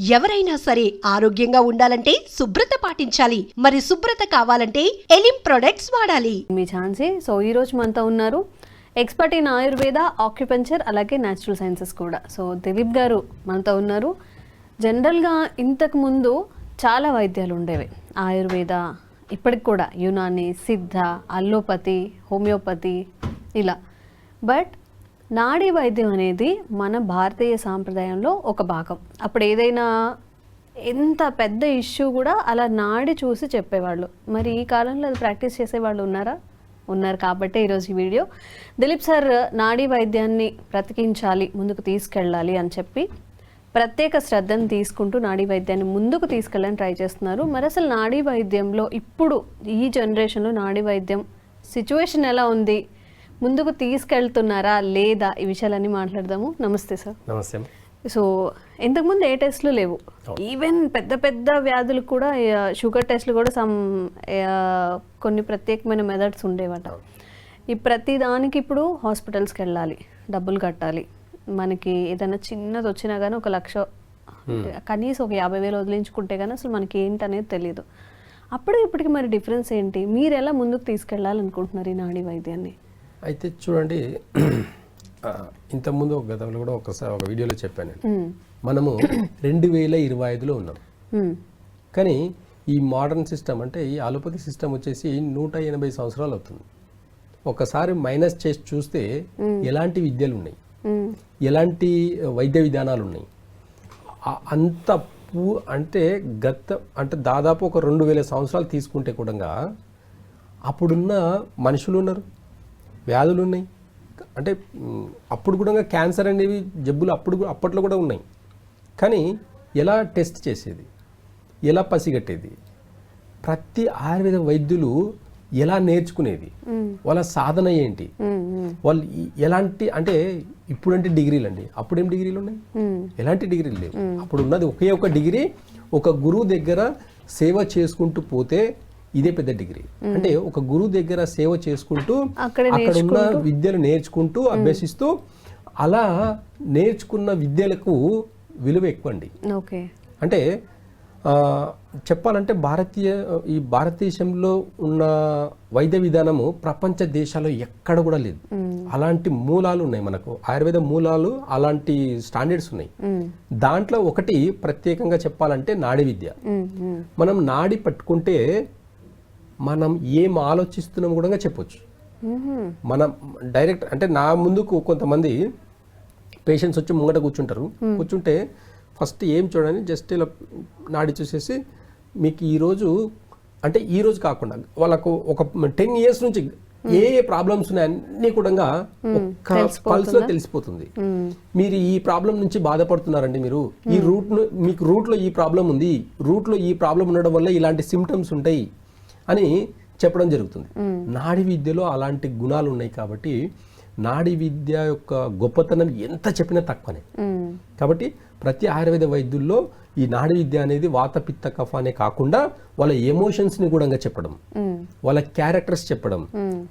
ఎవరైనా సరే ఆరోగ్యంగా ఉండాలంటే శుభ్రత పాటించాలి. మరి శుభ్రత కావాలంటే ఎలిం ప్రొడక్ట్స్ వాడాలి. మీ ఛాన్సీ. సో ఈ రోజు మనతో ఉన్నారు ఎక్స్పర్ట్ ఇన్ ఆయుర్వేద ఆక్యుపెంచర్ అలాగే న్యాచురల్ సైన్సెస్ కూడా. సో దిలీప్ గారు మనతో ఉన్నారు. జనరల్గా ఇంతకు ముందు చాలా వైద్యాలు ఉండేవి. ఆయుర్వేద ఇప్పటికి కూడా యునాని సిద్ధ అల్లోపతి హోమియోపతి ఇలా. బట్ నాడీ వైద్యం అనేది మన భారతీయ సాంప్రదాయంలో ఒక భాగం. అప్పుడు ఏదైనా ఎంత పెద్ద ఇష్యూ కూడా అలా నాడి చూసి చెప్పేవాళ్ళు. మరి ఈ కాలంలో అది ప్రాక్టీస్ చేసేవాళ్ళు ఉన్నారా? ఉన్నారు కాబట్టి ఈరోజు ఈ వీడియో. దిలీప్ సార్ నాడీ వైద్యాన్ని బ్రతికించాలి ముందుకు తీసుకెళ్ళాలి అని చెప్పి ప్రత్యేక శ్రద్ధను తీసుకుంటూ నాడీ వైద్యాన్ని ముందుకు తీసుకెళ్ళని ట్రై చేస్తున్నారు. మరి అసలు నాడీ వైద్యంలో ఇప్పుడు ఈ జనరేషన్లో నాడీ వైద్యం సిచ్యువేషన్ ఎలా ఉంది? ముందుకు తీసుకెళ్తున్నారా లేదా ఈ విషయాలన్నీ మాట్లాడదాము. నమస్తే సార్. నమస్తే. సో ఇంతకుముందు ఏ టెస్ట్లు లేవు. ఈవెన్ పెద్ద పెద్ద వ్యాధులు కూడా షుగర్ టెస్ట్లు కూడా సమ్ కొన్ని ప్రత్యేకమైన మెథడ్స్ ఉండేవట. ఈ ప్రతి దానికి ఇప్పుడు హాస్పిటల్స్కి వెళ్ళాలి డబ్బులు కట్టాలి. మనకి ఏదైనా చిన్నది వచ్చినా కానీ ఒక లక్ష కనీసం ఒక యాభై వేలు వదిలించుకుంటే కానీ అసలు మనకి ఏంటనేది తెలియదు అప్పుడు ఇప్పటికి మరి డిఫరెన్స్ ఏంటి? మీరు ఎలా ముందుకు తీసుకెళ్ళాలనుకుంటున్నారు ఈ నాడీ వైద్యాన్ని? అయితే చూడండి ఇంతకుముందు ఒక గతంలో కూడా ఒకసారి ఒక వీడియోలో చెప్పాను నేను. మనము రెండు వేల ఇరవై ఐదులో ఉన్నాం. కానీ ఈ మోడర్న్ సిస్టమ్ అంటే ఈ అలోపతి సిస్టమ్ వచ్చేసి నూట ఎనభై సంవత్సరాలు అవుతుంది. ఒకసారి మైనస్ చేసి చూస్తే ఎలాంటి విద్యలు ఉన్నాయి. ఎలాంటి వైద్య విధానాలు ఉన్నాయి? అంత పూ అంటే గత అంటే దాదాపు ఒక రెండు వేల సంవత్సరాలు తీసుకుంటే కూడా అప్పుడున్న మనుషులు ఉన్నారు. వ్యాధులు ఉన్నాయి అంటే అప్పుడు కూడా క్యాన్సర్ అనేవి జబ్బులు అప్పుడు అప్పట్లో కూడా ఉన్నాయి. కానీ ఎలా టెస్ట్ చేసేది? ఎలా పసిగట్టేది? ప్రతి ఆయుర్వేద వైద్యులు ఎలా నేర్చుకునేది? వాళ్ళ సాధన ఏంటి. వాళ్ళు ఎలాంటి అంటే ఇప్పుడంటే డిగ్రీలు అండి అప్పుడేం డిగ్రీలు ఉన్నాయి. ఎలాంటి డిగ్రీలు లేవు. అప్పుడు ఉన్నది ఒకే ఒక డిగ్రీ ఒక గురువు దగ్గర సేవ చేసుకుంటూ పోతే ఇదే పెద్ద డిగ్రీ. అంటే ఒక గురువు దగ్గర సేవ చేసుకుంటూ అక్కడే ఉన్న విద్యలు నేర్చుకుంటూ అభ్యసిస్తూ అలా నేర్చుకున్న విద్యలకు విలువ ఎక్కువ అండి అంటే చెప్పాలంటే భారతీయ ఈ భారతదేశంలో ఉన్న వైద్య విధానము ప్రపంచ దేశాల్లో ఎక్కడ కూడా లేదు. అలాంటి మూలాలు ఉన్నాయి మనకు. ఆయుర్వేద మూలాలు అలాంటి స్టాండర్డ్స్ ఉన్నాయి. దాంట్లో ఒకటి ప్రత్యేకంగా చెప్పాలంటే నాడి విద్య. మనం నాడి పట్టుకుంటే మనం ఏం ఆలోచిస్తున్నాం కూడా చెప్పొచ్చు. మనం డైరెక్ట్ అంటే నా ముందుకు కొంతమంది పేషెంట్స్ వచ్చి ముంగట కూర్చుంటారు. కూర్చుంటే ఫస్ట్ ఏం చూడండి జస్ట్ ఇలా నాడి చూసేసి మీకు ఈరోజు అంటే ఈ రోజు కాకుండా వాళ్ళకు ఒక టెన్ ఇయర్స్ నుంచి ఏ ఏ ప్రాబ్లమ్స్ ఉన్నాయి అన్ని కూడా ఒక్క పల్స్లో తెలిసిపోతుంది. మీరు ఈ ప్రాబ్లం నుంచి బాధపడుతున్నారండి మీరు. ఈ రూట్ మీకు రూట్లో ఈ ప్రాబ్లం ఉంది. రూట్లో ఈ ప్రాబ్లం ఉండడం వల్ల ఇలాంటి సిమ్టమ్స్ ఉంటాయి. అని చెప్పడం జరుగుతుంది. నాడి విద్యలో అలాంటి గుణాలు ఉన్నాయి కాబట్టి నాడి విద్య యొక్క గొప్పతనం ఎంత చెప్పినా తక్కువనే. కాబట్టి ప్రతి ఆయుర్వేద వైద్యుల్లో ఈ నాడి విద్య అనేది వాత పిత్త కఫ అనే కాకుండా వాళ్ళ ఎమోషన్స్ని కూడా చెప్పడం. వాళ్ళ క్యారెక్టర్స్ చెప్పడం.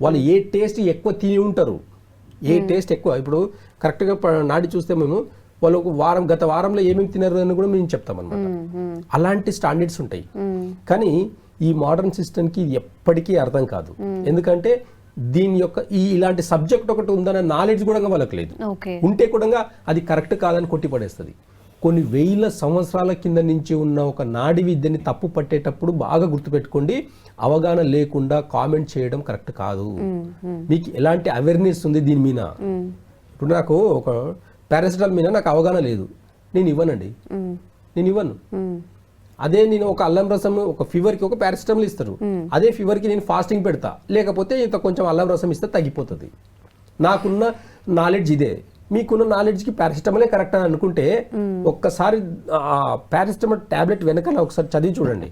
వాళ్ళు ఏ టేస్ట్ ఎక్కువ తిని ఉంటారు. ఏ టేస్ట్ ఎక్కువ ఇప్పుడు కరెక్ట్గా నాడి చూస్తే మేము వాళ్ళు ఒక వారం గత వారంలో ఏమేమి తినారు అని కూడా మేము చెప్తాం అనమాట మ్మ్. అలాంటి స్టాండర్డ్స్ ఉంటాయి. కానీ ఈ మోడర్న్ సిస్టమ్కి ఇది ఎప్పటికీ అర్థం కాదు. ఎందుకంటే దీని యొక్క ఈ ఇలాంటి సబ్జెక్ట్ ఒకటి ఉందన్న నాలెడ్జ్ కూడా వాళ్ళకి లేదు. ఉంటే కూడా అది కరెక్ట్ కాదని కొట్టిపడేస్తుంది. కొన్ని వేల సంవత్సరాల కింద నుంచి ఉన్న ఒక నాడి విద్యని తప్పు పట్టేటప్పుడు బాగా గుర్తుపెట్టుకోండి. అవగాహన లేకుండా కామెంట్ చేయడం కరెక్ట్ కాదు. మీకు ఎలాంటి అవేర్నెస్ ఉంది దీని మీద. ఇప్పుడు నాకు ఒక పారాసిటల్ మీద నాకు అవగాహన లేదు. నేను ఇవ్వనండి. నేను ఇవ్వను. అదే నేను ఒక అల్లం రసం ఒక ఫీవర్కి ఒక పారాసిటమాల్ ఇస్తారు. అదే ఫీవర్కి నేను ఫాస్టింగ్ పెడతా. లేకపోతే ఇంత కొంచెం అల్లం రసం ఇస్తే తగ్గిపోతుంది. నాకున్న నాలెడ్జ్ ఇదే. మీకున్న నాలెడ్జ్కి పారాసిటమాలే కరెక్ట్ అని అనుకుంటే ఒక్కసారి పారాసిటమాల్ టాబ్లెట్ వెనకాల ఒకసారి చదివి చూడండి.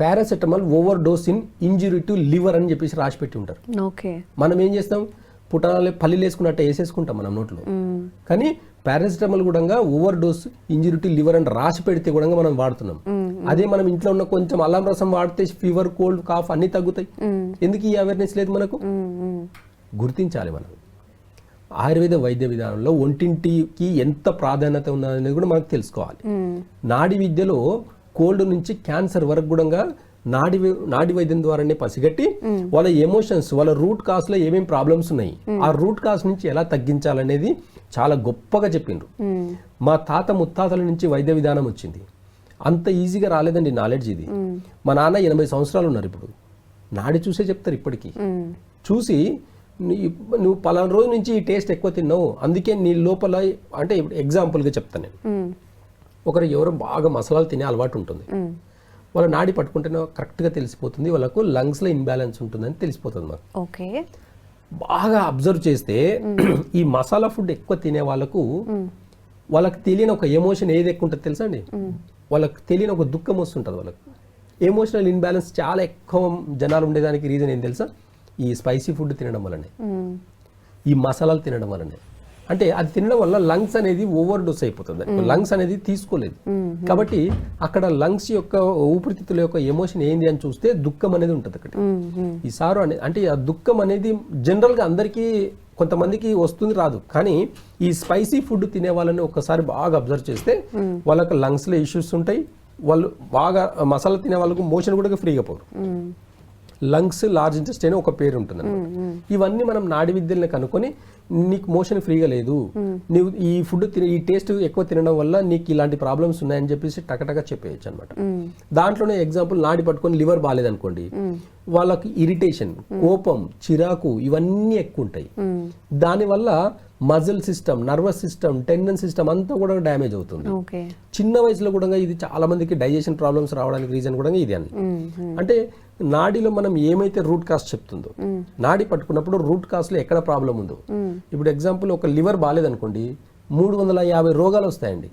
Paracetamol overdose in injury to liver అని చెప్పేసి రాసి పెట్టి ఉంటారు. మనం ఏం చేస్తాం? పుటాలు పల్లీలు వేసుకున్నట్టు వేసేసుకుంటాం మనం నోట్లో. కానీ పారాసిటమాల్ కూడా overdose injury to liver అని రాసి పెడితే కూడా మనం వాడుతున్నాం. అదే మనం ఇంట్లో ఉన్న కొంచెం అల్లం రసం వాడితే ఫీవర్ కోల్డ్ కాఫ్ అన్ని తగ్గుతాయి. ఎందుకు ఈ అవేర్నెస్ లేదు మనకు. గుర్తించాలి మనం. ఆయుర్వేద వైద్య విధానంలో ఒంటింటికి ఎంత ప్రాధాన్యత ఉన్నదనేది కూడా మనకు తెలుసుకోవాలి. నాడి విద్యలో కోల్డ్ నుంచి క్యాన్సర్ వరకు కూడా నాడి నాడి వైద్యం ద్వారానే పసిగట్టి వాళ్ళ ఎమోషన్స్ వాళ్ళ రూట్ కాస్లో ఏమేమి ప్రాబ్లమ్స్ ఉన్నాయి ఆ రూట్ కాస్ నుంచి ఎలా తగ్గించాలనేది చాలా గొప్పగా చెప్పిండ్రు. మా తాత ముత్తాతల నుంచి వైద్య విధానం వచ్చింది. అంత ఈజీగా రాలేదండి నాలెడ్జ్ ఇది. మా నాన్న ఎనభై సంవత్సరాలు ఉన్నారు ఇప్పుడు. నాడి చూసే చెప్తారు ఇప్పటికీ. చూసి నువ్వు పలానా రోజు నుంచి ఈ టేస్ట్ ఎక్కువ తిన్నావు. అందుకే నీ లోపల అంటే ఇప్పుడు ఎగ్జాంపుల్గా చెప్తాను నేను. ఒకరు ఎవరో బాగా మసాలాలు తినే అలవాటు ఉంటుంది. వాళ్ళ నాడి పట్టుకుంటేనే కరెక్ట్గా తెలిసిపోతుంది. వాళ్ళకు లంగ్స్లో ఇన్బ్యాలెన్స్ ఉంటుందని తెలిసిపోతుంది మాకు. ఓకే. బాగా అబ్జర్వ్ చేస్తే ఈ మసాలా ఫుడ్ ఎక్కువ తినే వాళ్ళకు వాళ్ళకి తెలియని ఒక ఎమోషన్ ఏది ఎక్కువ ఉంటుంది తెలుసా అండి? వాళ్ళకి తెలియని ఒక దుఃఖం వస్తుంటుంది వాళ్ళకి. ఎమోషనల్ ఇన్బ్యాలెన్స్ చాలా ఎక్కువ జనాలు ఉండేదానికి రీజన్ ఏం తెలుసా? ఈ స్పైసీ ఫుడ్ తినడం వల్లనే. మ్మ్. ఈ మసాలాలు తినడం వల్లనే. అంటే అది తినడం వల్ల లంగ్స్ అనేది ఓవర్ డోస్ అయిపోతుంది. లంగ్స్ అనేది తీసుకోలేదు. కాబట్టి అక్కడ లంగ్స్ యొక్క ఊపిరితిత్తుల యొక్క ఎమోషన్ ఏంది అని చూస్తే దుఃఖం అనేది ఉంటుంది అక్కడ. ఈ సారు అనే అంటే ఆ దుఃఖం అనేది జనరల్గా అందరికీ కొంతమందికి వస్తుంది రాదు. కానీ ఈ స్పైసీ ఫుడ్ తినే వాళ్ళని ఒక్కసారి బాగా అబ్జర్వ్ చేస్తే వాళ్ళకి లంగ్స్లో ఇష్యూస్ ఉంటాయి. వాళ్ళు బాగా మసాలా తినే వాళ్ళకు మోషన్ కూడా ఫ్రీగా పోరు. లంగ్స్ లార్జ్ ఇంటెస్టైన్ ఒక పేరు ఉంటుంది ఇవన్నీ మనం నాడి విద్యల్ని కనుక్కొని నీకు మోషన్ ఫ్రీగా లేదు. నువ్వు ఈ ఫుడ్ తిన ఈ టేస్ట్ ఎక్కువ తినడం వల్ల నీకు ఇలాంటి ప్రాబ్లమ్స్ ఉన్నాయని చెప్పేసి టకటక చెప్పేయచ్చు అనమాట. దాంట్లోనే ఎగ్జాంపుల్ నాడి పట్టుకొని లివర్ బాగాలేదనుకోండి వాళ్ళకి ఇరిటేషన్ కోపం చిరాకు ఇవన్నీ ఎక్కువ ఉంటాయి. దానివల్ల muscle system nervous system tendon system అంతా కూడా డ్యామేజ్ అవుతుంది. చిన్న వయసులో కూడా ఇది చాలా మందికి డైజెషన్ ప్రాబ్లమ్స్ రావడానికి రీజన్ కూడా ఇది అని. అంటే నాడిలో మనం ఏమైతే రూట్ కాస్ట్ చెప్తుందో నాడి పట్టుకున్నప్పుడు రూట్ కాస్ట్లో ఎక్కడ ప్రాబ్లం ఉందో. ఇప్పుడు ఎగ్జాంపుల్ ఒక లివర్ బాగాలేదనుకోండి మూడు వందల యాభై రోగాలు వస్తాయండి.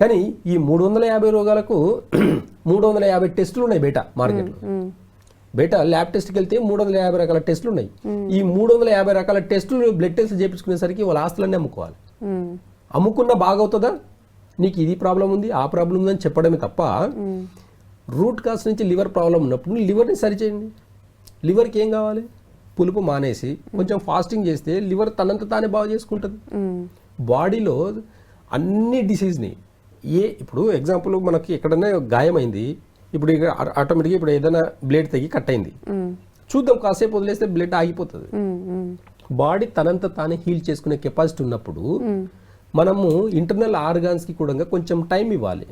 కానీ ఈ మూడు వందల యాభై రోగాలకు మూడు వందల యాభై టెస్టులు ఉన్నాయి బయట మార్కెట్లో. బయట ల్యాబ్ టెస్ట్కి వెళ్తే మూడు వందల యాభై రకాల టెస్టులు ఉన్నాయి. ఈ మూడు వందల యాభై రకాల టెస్టులు బ్లడ్ టెస్ట్ చేయించుకునేసరికి వాళ్ళ ఆస్తులన్నీ అమ్ముకోవాలి. మ్మ్. అమ్ముకున్న బాగవుతుందా? నీకు ఇది ప్రాబ్లం ఉంది ఆ ప్రాబ్లం ఉందని చెప్పడమే తప్ప రూట్ కాస్ నుంచి లివర్ ప్రాబ్లం ఉన్నప్పుడు లివర్ని సరిచేయండి లివర్కి ఏం కావాలి పులుపు మానేసి కొంచెం ఫాస్టింగ్ చేస్తే లివర్ తనంత తానే బాగా చేసుకుంటుంది. బాడీలో అన్ని డిసీజ్ని ఏ ఇప్పుడు ఎగ్జాంపుల్ మనకి ఎక్కడైనా గాయమైంది ఇప్పుడు ఆటోమేటిక్గా ఇప్పుడు ఏదైనా బ్లేడ్ తెగి కట్ అయింది. చూద్దాం కాసేపు వదిలేస్తే బ్లడ్ ఆగిపోతుంది. బాడీ తనంత తానే హీల్ చేసుకునే కెపాసిటీ ఉన్నప్పుడు మనము ఇంటర్నల్ ఆర్గాన్స్కి కూడా కొంచెం టైం ఇవ్వాలి.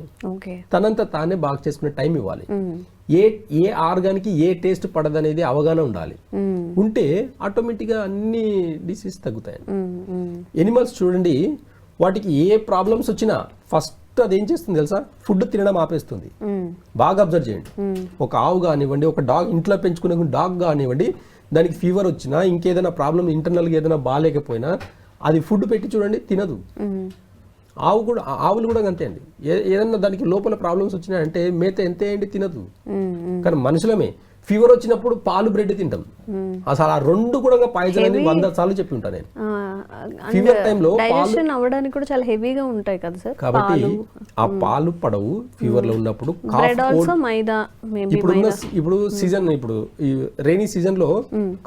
తనంత తానే బాగా చేసుకునే టైం ఇవ్వాలి. మ్మ్. ఏ ఏ ఆర్గాన్కి ఏ టేస్ట్ పడదనేది అవగాహన ఉండాలి. మ్మ్. ఉంటే ఆటోమేటిక్గా అన్ని డిసీజ్ తగ్గుతాయి. ఎనిమల్స్ చూడండి వాటికి ఏ ప్రాబ్లమ్స్ వచ్చినా ఫస్ట్ అది ఏం చేస్తుంది తెలుసా? ఫుడ్ తినడం ఆపేస్తుంది. మ్మ్. బాగా అబ్జర్వ్ చేయండి. ఒక ఆవు కానివ్వండి ఒక డాగ్ ఇంట్లో పెంచుకునే డాగ్ కానివ్వండి దానికి ఫీవర్ వచ్చినా ఇంకేదైనా ప్రాబ్లం ఇంటర్నల్గా ఏదైనా బాగాలేకపోయినా అది ఫుడ్ పెట్టి చూడండి తినదు. ఆవు కూడా ఆవులు కూడా అంతే అండి ఏదన్నా దానికి లోపల ప్రాబ్లమ్స్ వచ్చినాయంటే మేత ఎంత ఏంటి తినదు. కానీ మనుషులమే ఫీవర్ వచ్చినప్పుడు పాలు బ్రెడ్ తింటాం. అసలు ఆ రెండు కూడా పాయిజన్ అని వంద సార్లు చెప్పి ఉంటాను నేను. ఫీవర్ టైంలో డైజెషన్ అవ్వడానికి కూడా చాలా హెవీగా ఉంటాయి కదా సార్ కాబట్టి ఆ పాలు పడవు ఫీవర్లో ఉన్నప్పుడు. బ్రెడ్ ఆల్సో మైదా మేబీ ఇప్పుడున్న ఇప్పుడు సీజన్ ఇప్పుడు ఈ రైనీ సీజన్లో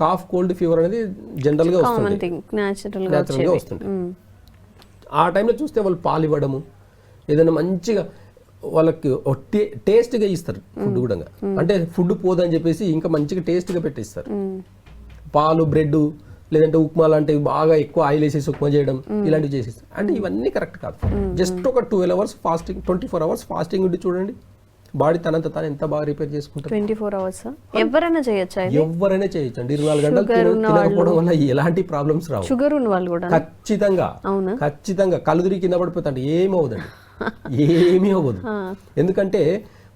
కాఫ్ కోల్డ్ ఫీవర్ అనేది జనరల్గా వస్తుంది గా వస్తుంది ఆ టైంలో చూస్తే వాళ్ళు పాలు ఇవ్వడము ఏదైనా మంచిగా వాళ్ళకి ఒక టే- taste గా ఇస్తారు ఫుడ్ కూడా అంటే ఫుడ్ పోదని చెప్పేసి ఇంకా మంచిగా taste గా పెట్టిస్తారు పాలు బ్రెడ్ లేదంటే ఉప్మా లాంటివి బాగా ఎక్కువ ఆయిల్ వేసేసి ఉప్మా చేయడం ఇలాంటివి చేసేస్తారు. అంటే ఇవన్నీ కరెక్ట్ కాదు. జస్ట్ ఒక twelve hours fasting twenty four hours fasting ఉండి చూడండి. బాడీ తనంత తాను ఎంత బాగా రిపేర్ చేసుకుంటారు ట్వంటీ ఫోర్ అవర్స్ ఎవరైనా చేయొచ్చా ఎవరైనా చేయొచ్చండి ఇరవై నాలుగు గంటలు తిన- తినకపోవడం వల్ల ఎలాంటి ప్రాబ్లమ్స్ రావు. షుగర్ ఉన్న వాళ్ళు కూడా. ఖచ్చితంగా? ఖచ్చితంగా కళ్ళు తిరిగి కింద పడిపోతాండి. ఏమి అవ్వదండి ఏమీ అవ్వదు. ఎందుకంటే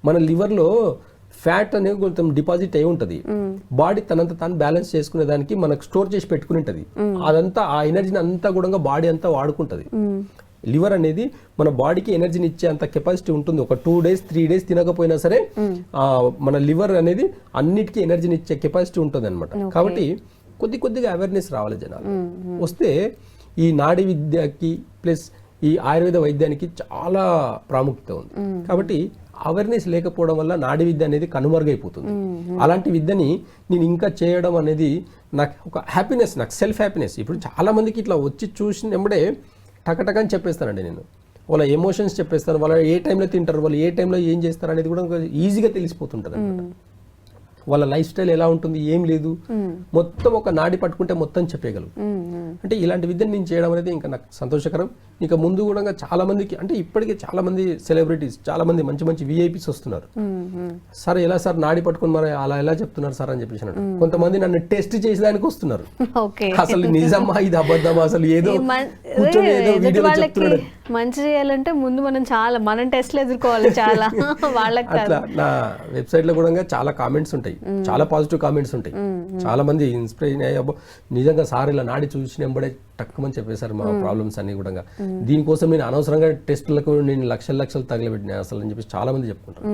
మన liver లో ఫ్యాట్ అనేది కొంచెం డిపాజిట్ అయి ఉంటుంది. బాడీ తనంత తాను బ్యాలెన్స్ చేసుకునే దానికి మనకు స్టోర్ చేసి పెట్టుకుని ఉంటుంది. అదంతా ఆ ఎనర్జీని అంతా కూడా బాడీ అంతా వాడుకుంటది. లివర్ అనేది మన బాడీకి ఎనర్జీని ఇచ్చే అంత కెపాసిటీ ఉంటుంది. ఒక టూ డేస్ త్రీ డేస్ తినకపోయినా సరే ఆ, మన లివర్ అనేది అన్నిటికీ ఎనర్జీని ఇచ్చే కెపాసిటీ ఉంటుంది అనమాట కాబట్టి కొద్ది కొద్దిగా అవేర్నెస్ రావాలి జనాలు. వస్తే ఈ నాడి విద్యకి ప్లస్ ఈ ఆయుర్వేద వైద్యానికి చాలా ప్రాముఖ్యత ఉంది. కాబట్టి అవేర్నెస్ లేకపోవడం వల్ల నాడి విద్య అనేది కనుమరుగైపోతుంది. అలాంటి విద్యని నేను ఇంకా చేయడం అనేది నాకు ఒక హ్యాపీనెస్ నాకు సెల్ఫ్ హ్యాపీనెస్ ఇప్పుడు చాలా మందికి ఇట్లా వచ్చి చూసినప్పుడే టకటకని చెప్పేస్తానండి నేను. వాళ్ళ ఎమోషన్స్ చెప్పేస్తాను వాళ్ళ ఏ టైంలో తింటారు వాళ్ళు ఏ టైంలో ఏం చేస్తారు అనేది కూడా ఈజీగా తెలిసిపోతుంటుంది అన్నమాట. వాళ్ళ లైఫ్ స్టైల్ ఎలా ఉంటుంది ఏం లేదు. మొత్తం ఒక నాడి పట్టుకుంటే మొత్తం చెప్పగలరు అంటే ఇలాంటి విద్యను నేను చేయడం అనేది ఇంకా నాకు సంతోషకరం. ఇంకా ముందు కూడా చాలా మందికి అంటే ఇప్పటికే చాలా మంది సెలబ్రిటీస్ చాలా మంది మంచి మంచి విఐపీస్ వస్తున్నారు. సార్ ఎలా సార్ నాడి పట్టుకుని మరి అలా ఎలా చెప్తున్నారు సార్ అని చెప్పేసి. కొంతమంది నన్ను టెస్ట్ చేసేదానికి వస్తున్నారు. అసలు నిజమా ఇది అబద్ధమా అసలు ఏదో కూర్చొని ఏదో వీడియోలో చెప్తున్నాడు. మంచి చేయాలంటే ముందు మనం చాలా మనం టెస్ట్లు ఎదుర్కోవాలి చాలా. వాళ్ళకి అట్లా నా వెబ్సైట్లో కూడా చాలా కామెంట్స్ ఉంటాయి. చాలా పాజిటివ్ కామెంట్స్ ఉంటాయి. చాలా మంది ఇన్స్పిరేషన్ అయ్యో నిజంగా సార్ ఇలా నాడి చూసినప్పుడే టక్కుమని చెప్పేశారు మా ప్రాబ్లమ్స్ అన్ని కూడా దీనికోసం నేను అనవసరంగా టెస్టులకు నేను లక్షల లక్షలు తగలబెట్టినా అసలు అని చెప్పేసి చాలా మంది చెప్పుకుంటారు.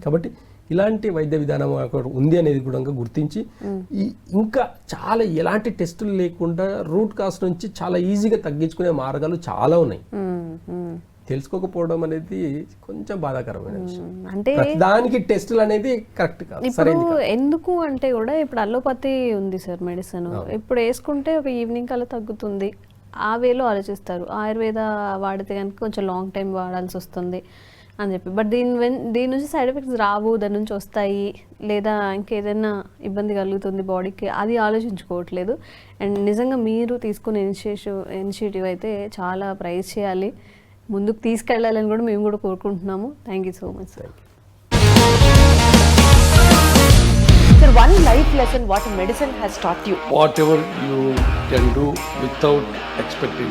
కాబట్టి ఇలాంటి వైద్య విధానం ఉంది అనేది కూడా గుర్తించి ఈ- ఇంకా చాలా ఎలాంటి టెస్టులు లేకుండా రూట్ కాస్ నుంచి చాలా ఈజీగా తగ్గించుకునే మార్గాలు చాలా ఉన్నాయి. తెలుసుకోకపోవడం అనేది కొంచెం బాధాకరమైన విషయం. అంటే దానికి టెస్టులు అనేది కరెక్ట్ కాదు ఇప్పుడు ఎందుకు అంటే కూడా ఇప్పుడు అల్లోపతి ఉంది సార్ మెడిసిన్. ఇప్పుడు వేసుకుంటే ఒక ఈవినింగ్ కల్లా తగ్గుతుంది. ఆ వేలో ఆలోచిస్తారు. ఆయుర్వేద వాడితే కనుక కొంచెం లాంగ్ టైం వాడాల్సి వస్తుంది అని చెప్పి. బట్ దీని వెన్ దీని నుంచి సైడ్ ఎఫెక్ట్స్ రావు దాని నుంచి వస్తాయి. లేదా ఇంకేదైనా ఇబ్బంది కలుగుతుంది బాడీకి అది ఆలోచించుకోవట్లేదు. అండ్ నిజంగా మీరు తీసుకునే ఇనిషియేటివ్ ఇనిషియేటివ్ అయితే చాలా ప్రైజ్ చేయాలి. ముందుకు తీసుకెళ్ళాలని కూడా మేము కూడా కోరుకుంటున్నాము thank you so much sir Sir, one life lesson what medicine has taught you. whatever you can do without expecting.